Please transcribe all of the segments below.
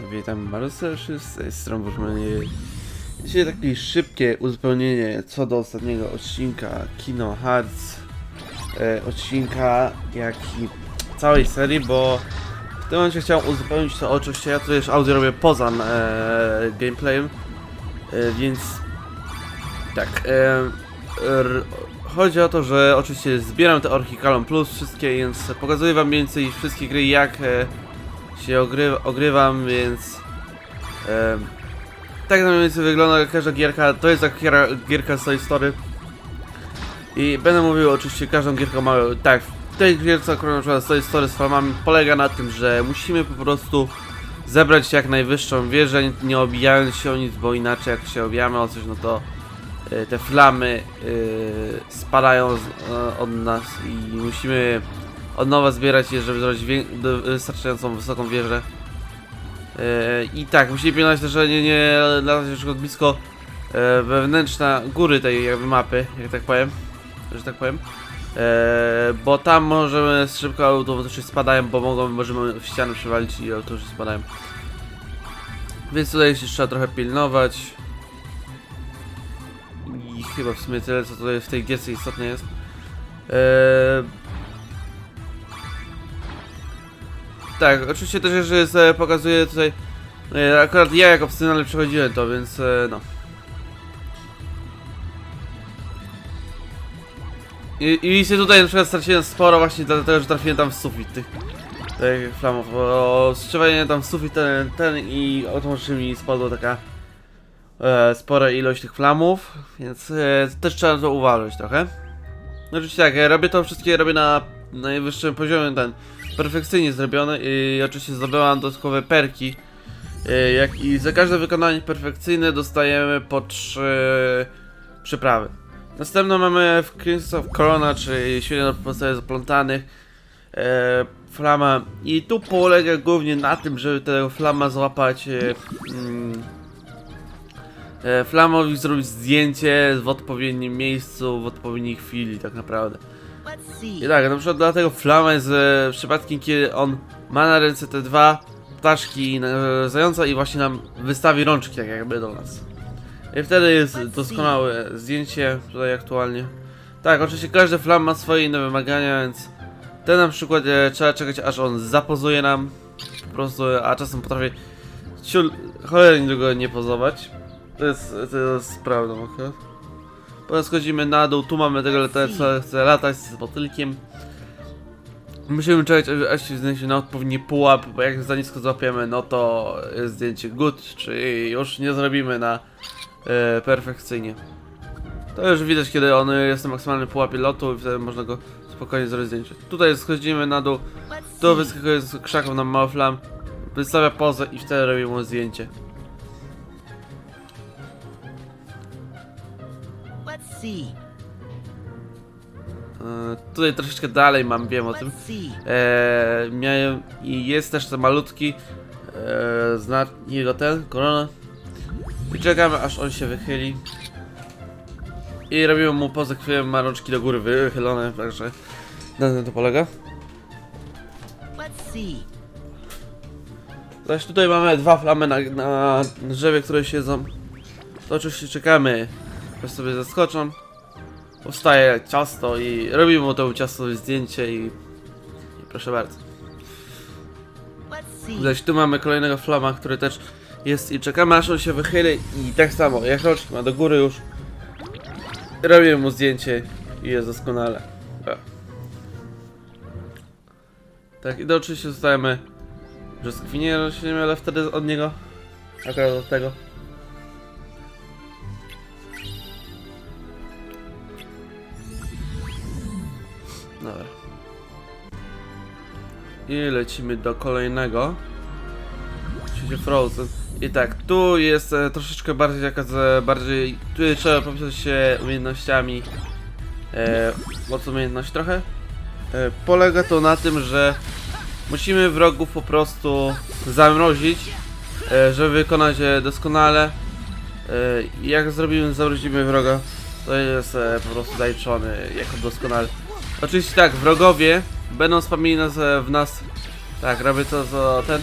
Witam bardzo z tej. Dzisiaj takie szybkie uzupełnienie co do ostatniego odcinka Kino Hearts. E, odcinka jak i całej serii, bo w tym momencie chciałem uzupełnić to oczywiście, ja tutaj już audio robię poza e, gameplayem, e, więc tak. E, r, chodzi o to, że oczywiście zbieram te Orchikalon Plus wszystkie, więc pokazuję wam więcej wszystkie gry jak e, się ogry, ogrywam, więc em, tak mniej więcej wygląda każda gierka, to jest jak gierka tej story. I będę mówił oczywiście każdą gierką ma, tak, w tej gierce akurat na przykład story z farmami polega na tym, że musimy po prostu zebrać jak najwyższą wieżę, nie- obijając się o nic, bo inaczej jak się obijamy o coś, no to e, te flamy e, spadają z, e, od nas i musimy od nowa zbierać je, żeby zrobić wystarczającą wysoką wieżę. E, I tak, musimy pilnować też, że nie, nie latać na przykład blisko e, wewnętrzna góry tej jakby mapy, jak tak powiem, że tak powiem. E, bo tam możemy szybko autobusy spadają, bo mogą, możemy w ścianę przewalić i autobusy spadają. Więc tutaj jeszcze trzeba trochę pilnować. I chyba w sumie tyle, co tutaj w tej gierce istotne jest. E, Tak, oczywiście też jeszcze jest, e, pokazuję tutaj e, Akurat ja jako opcjonalny przechodziłem to, więc e, no I, I widzicie tutaj na przykład straciłem sporo właśnie dlatego, że trafiłem tam w sufit tych tych flamów, bo strzeliłem tam w sufit ten, ten i automatycznie mi spadła taka e, spora ilość tych flamów, więc e, też trzeba to uważać trochę. No oczywiście tak, ja robię to wszystkie, robię na najwyższym poziomie ten perfekcyjnie zrobione i oczywiście zdobyłam dodatkowe perki. e, Jak i za każde wykonanie perfekcyjne dostajemy po trzy przyprawy. Następną mamy w Kings of Corona, czyli świetnie na podstawie zaplątanych e, flama i tu polega głównie na tym, żeby tego flama złapać e, mm, e, flamowi zrobić zdjęcie w odpowiednim miejscu, w odpowiedniej chwili tak naprawdę. I tak, na przykład dlatego Flama jest e, przypadkiem, kiedy on ma na ręce te dwa ptaszki e, zająca i właśnie nam wystawi rączki, tak jakby do nas. I wtedy jest doskonałe zdjęcie tutaj aktualnie. Tak, oczywiście każdy flam ma swoje inne wymagania, więc ten na przykład e, trzeba czekać aż on zapozuje nam po prostu, a czasem potrafi ciul, cholernie długo nie pozować. To jest, to jest prawdą akurat. Potem schodzimy na dół, tu mamy tego latacza, co chce latać z motylkiem. Musimy czekać, aż- się znajdzie na odpowiedni pułap, bo jak za nisko złapiemy, no to jest zdjęcie good, czyli już nie zrobimy na e, perfekcyjnie. To już widać, kiedy on jest na maksymalnym pułapie lotu i wtedy można go spokojnie zrobić zdjęcie. Tutaj schodzimy na dół, tu wyskakuje z krzaków nam mały flam, wystawia pozę i wtedy robimy mu zdjęcie. See. E, tutaj troszeczkę dalej mam, wiem o tym. Eee, miałem i jest też ten malutki eee, znak jego ten, korona. I czekamy aż on się wychyli. I robimy mu pozę, chwilę ma rączki do góry wychylone, także na tym to polega. Zaś tutaj mamy dwa flamy na, na drzewie, które siedzą. To oczywiście czekamy, aż sobie zaskoczą. Powstaje ciasto i robimy mu to ciasto zdjęcie i, i proszę bardzo. Zaś tu mamy kolejnego flama, który też jest i czekamy aż on się wychyli i tak samo, jak rączki ma do góry już robimy mu zdjęcie i jest doskonale. Tak, i to oczywiście zostajemy brzoskwinie rośliny, ale wtedy od niego, akurat od tego. I lecimy do kolejnego. Czyli Frozen. I tak, tu jest e, troszeczkę bardziej jakaś bardziej. Tu trzeba popisać się umiejętnościami. E, moc umiejętność trochę. E, polega to na tym, że musimy wrogów po prostu zamrozić, e, żeby wykonać je doskonale. E, jak zrobimy, zamrozimy wroga, to jest e, po prostu zaliczony jako doskonale. Oczywiście tak, wrogowie będą spamili nas w nas. Tak, robię to za ten.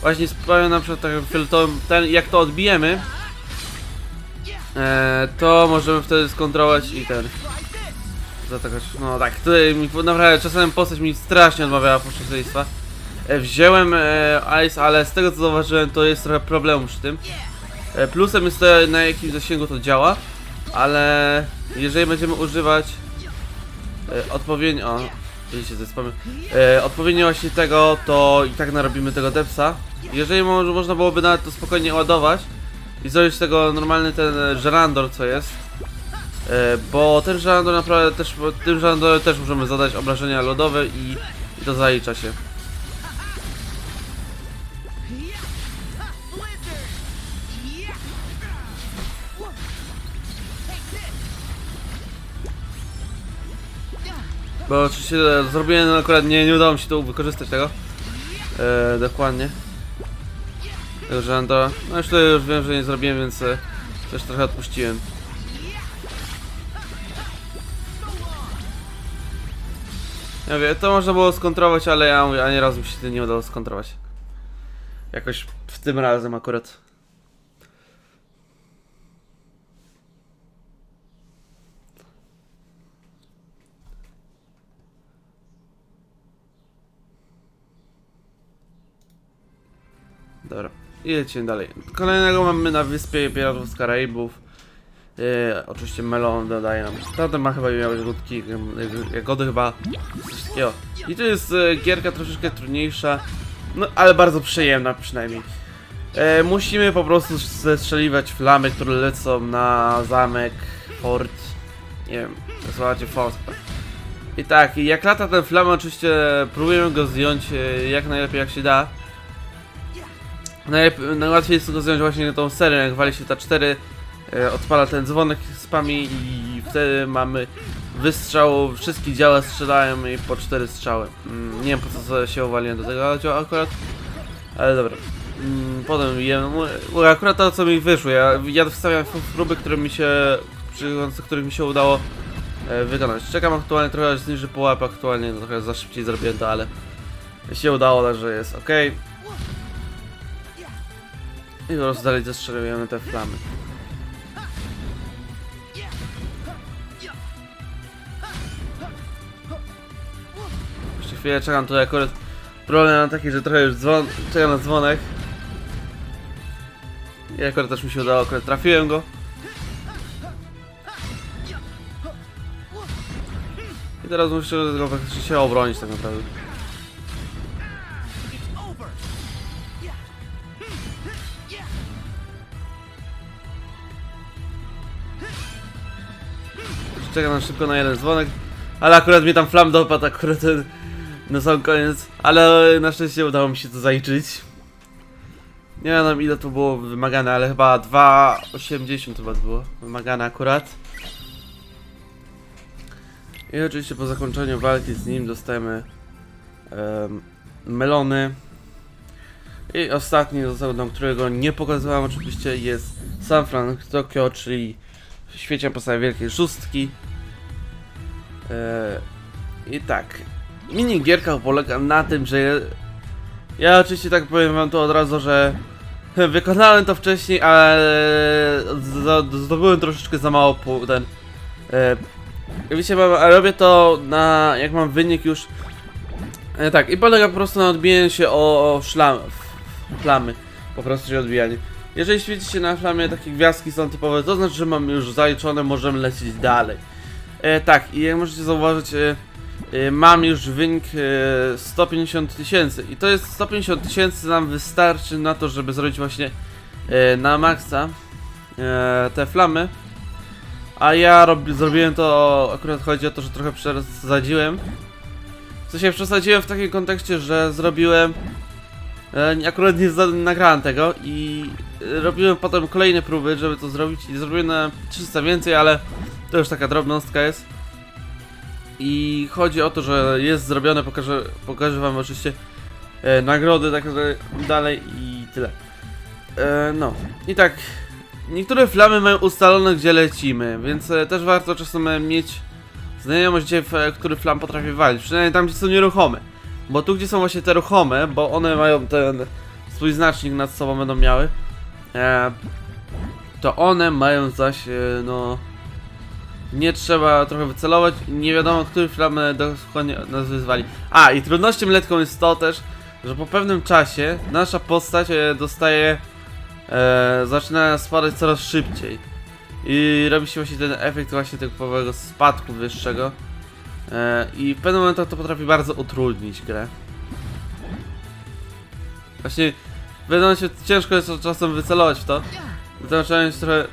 właśnie sprawią na przykład takim fioletowym, ten, jak to odbijemy, e, to możemy wtedy skontrolować i ten, zaatakować, no tak, tutaj mi naprawdę czasem postać mi strasznie odmawiała posłuszeństwa. E, wziąłem e, Ice, ale z tego co zauważyłem, to jest trochę problemu przy tym. E, plusem jest to, na jakim zasięgu to działa, ale jeżeli będziemy używać e, odpowiednio, to jest pomysł, e, odpowiednio właśnie tego, to i tak narobimy tego depsa. Jeżeli mo można byłoby nawet to spokojnie ładować i zrobić z tego normalny ten e, żerandor, co jest, e, bo ten żerandor naprawdę też, tym żerandorem też możemy zadać obrażenia lodowe i, i to zalicza się. Bo oczywiście e, zrobiłem no akurat nie, nie udało mi się tu wykorzystać tego. E, dokładnie. Tego żerandora. No już to już wiem, że nie zrobiłem, więc e, też trochę odpuściłem. Ja wiem, to można było skontrować, ale ja mówię, ani razu mi się tym nie udało skontrować. Jakoś w tym razem akurat. Dobra, lecimy dalej. Kolejnego mamy na wyspie Piratów z Karaibów. Yy, oczywiście melon dodaje nam. Tamten ma chyba miał jagódki, yy, jagody chyba, coś. I to jest yy, gierka troszeczkę trudniejsza, no ale bardzo przyjemna przynajmniej. E, musimy po prostu zestrzeliwać flamy, które lecą na zamek, fort, nie wiem, nazwacie fort. I tak, jak lata ten flam, oczywiście próbujemy go zdjąć e, jak najlepiej jak się da. Najlepiej, najłatwiej jest go zdjąć właśnie tą serię, jak wali się ta 4, e, odpala ten dzwonek spami i wtedy mamy wystrzał, wszystkie działa strzelają i po 4 strzały. Mm, nie wiem po co się uwaliłem do tego akurat, ale dobra. Mm, potem jem, u- akurat to co mi wyszło, ja, ja wstawiam próby, które mi się, przy których mi się udało e, wykonać. Czekam aktualnie trochę aż zniży pułap, aktualnie trochę za szybciej zrobiłem to, ale się udało, także jest ok. I po prostu dalej zastrzelujemy te flamy. Jeszcze chwilę czekam, tutaj akurat problem mam taki, że trochę już dzwon, czekam na dzwonek. I akurat też mi się udało, akurat trafiłem go. I teraz muszę go faktycznie się obronić tak naprawdę. Czekam na szybko na jeden dzwonek. Ale akurat mnie tam flam dopadł akurat ten, na sam koniec. Ale na szczęście udało mi się to zaliczyć. Nie wiem ile to było wymagane, ale chyba 2,80 chyba było wymagane akurat. I oczywiście po zakończeniu walki z nim dostajemy em, melony. I ostatni nam, którego nie pokazywałem oczywiście jest San Francisco czyli świecie postaci wielkiej szóstki. E, I tak, minigierka polega na tym, że ja, oczywiście tak powiem wam to od razu, że wykonałem to wcześniej, ale zdobyłem troszeczkę za mało ten. E, wiecie, robię to na jak mam wynik już. E, tak, i polega po prostu na odbijaniu się o, o szlam, flamy. Po prostu się odbijanie. Jeżeli świeci się na flamie takie gwiazdki są typowe, to znaczy, że mamy już zaliczone, możemy lecieć dalej. E, tak, i jak możecie zauważyć, e, e, mam już wynik e, 150 tysięcy. I to jest 150 tysięcy nam wystarczy na to, żeby zrobić właśnie e, na maksa e, te flamy. A ja rob, zrobiłem to, akurat chodzi o to, że trochę przesadziłem. W sensie przesadziłem w takim kontekście, że zrobiłem E, Akurat nie nagrałem tego i robiłem potem kolejne próby, żeby to zrobić i zrobiłem na 300 więcej, ale to już taka drobnostka jest. I chodzi o to, że jest zrobione, pokażę, pokażę wam oczywiście e, nagrody, tak dalej i tyle. E, no, i tak, niektóre flamy mają ustalone, gdzie lecimy, więc e, też warto czasem e, mieć znajomość, gdzie, w, e, który flam potrafi walić, przynajmniej tam, gdzie są nieruchome. Bo tu, gdzie są właśnie te ruchome, bo one mają ten swój znacznik nad sobą będą miały, to one mają zaś, e, no, nie trzeba trochę wycelować nie wiadomo, który flamę dokładnie nas wyzwali. A, i trudnością letką jest to też, że po pewnym czasie nasza postać e, dostaje, e, zaczyna spadać coraz szybciej. I robi się właśnie ten efekt właśnie typowego spadku wyższego. E, I w pewnym momentach to potrafi bardzo utrudnić grę. Właśnie w pewnym momencie ciężko jest czasem wycelować w to. Dlatego trzeba mieć trochę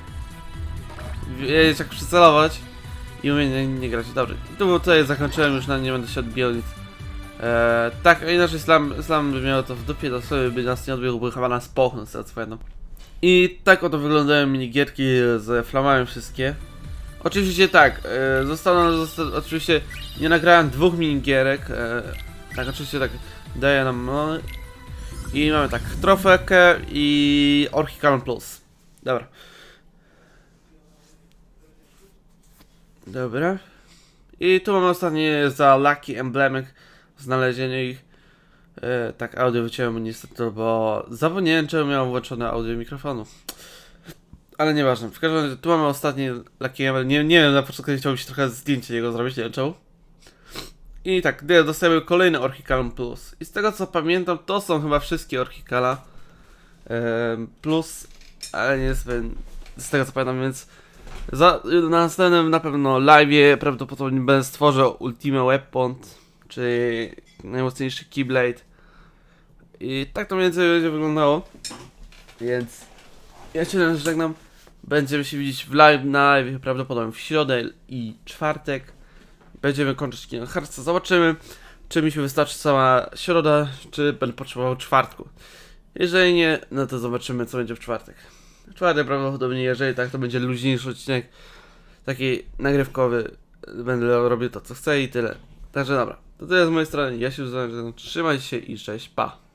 wiedzieć jak przycelować i umieć nie, grać. Dobrze, tu tutaj zakończyłem, już na nie będę się odbijał nic. E, tak, inaczej slam, slam by miał to w dupie, to sobie by nas nie odbiegł, by chyba nas pochnął z pamiętam. I tak oto wyglądają minigierki z flamami wszystkie. Oczywiście tak, e, zostało, zosta oczywiście nie nagrałem dwóch minigierek, e, tak oczywiście tak daje nam no, i mamy tak trofekę i Orchicalon Plus. Dobra. Dobra. I tu mamy ostatnie za Lucky Emblemek znalezienie ich. E, tak, audio wyciąłem niestety, bo zapomniałem, czemu miałem włączone audio mikrofonu. Ale nieważne. W każdym razie tu mamy ostatni Lucky Emblem. Nie, nie wiem, na początku chciałbym się trochę zdjęcie jego zrobić, nie wiem czemu. I tak, gdy dostajemy kolejny Orchicalon Plus. I z tego co pamiętam, to są chyba wszystkie Orchicala em, Plus, ale nie jest pewien z tego co pamiętam, więc za, na następnym na pewno live prawdopodobnie będę stworzył Ultimate Weapon, czyli najmocniejszy Keyblade. I tak to mniej więcej będzie wyglądało. Więc ja się żegnam. Będziemy się widzieć w live na live prawdopodobnie w środę i czwartek. Będziemy kończyć Kino Heartsa. Zobaczymy, czy mi się wystarczy cała środa, czy będę potrzebował czwartku. Jeżeli nie, no to zobaczymy, co będzie w czwartek. Czwartek prawdopodobnie, jeżeli tak, to będzie luźniejszy odcinek. Taki nagrywkowy. Będę robił to, co chcę i tyle. Także dobra. To tyle z mojej strony. Ja się już trzymajcie się i cześć, pa.